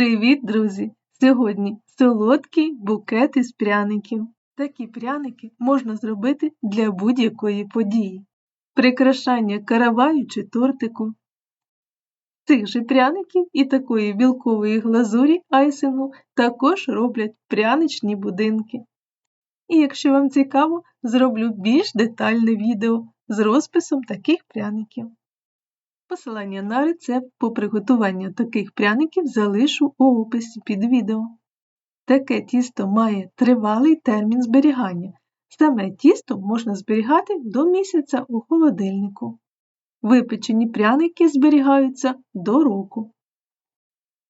Привіт, друзі! Сьогодні солодкий букет із пряників. Такі пряники можна зробити для будь-якої події. Прикрашання караваю чи тортику. Цих же пряників і такої білкової глазурі айсингу також роблять пряничні будинки. І якщо вам цікаво, зроблю більш детальне відео з розписом таких пряників. Посилання на рецепт по приготуванню таких пряників залишу у описі під відео. Таке тісто має тривалий термін зберігання. Саме тісто можна зберігати до місяця у холодильнику. Випечені пряники зберігаються до року.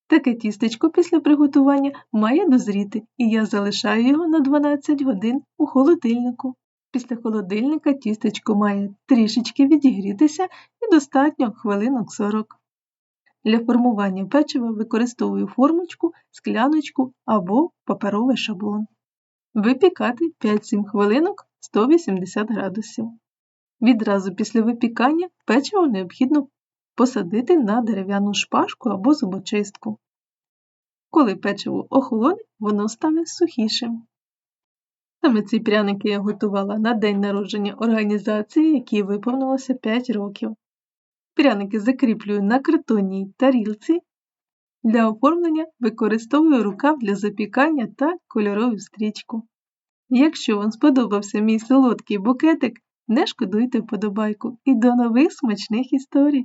Таке тістечко після приготування має дозріти, і я залишаю його на 12 годин у холодильнику. Після холодильника тістечко має трішечки відігрітися і достатньо хвилинок 40. Для формування печива використовую формочку, скляночку або паперовий шаблон. Випікати 5-7 хвилинок 180 градусів. Відразу після випікання печиво необхідно посадити на дерев'яну шпажку або зубочистку. Коли печиво охолоне, воно стане сухішим. Саме ці пряники я готувала на день народження організації, якій виповнилося 5 років. Пряники закріплюю на картонній тарілці. Для оформлення використовую рукав для запікання та кольорову стрічку. Якщо вам сподобався мій солодкий букетик, не шкодуйте вподобайку і до нових смачних історій!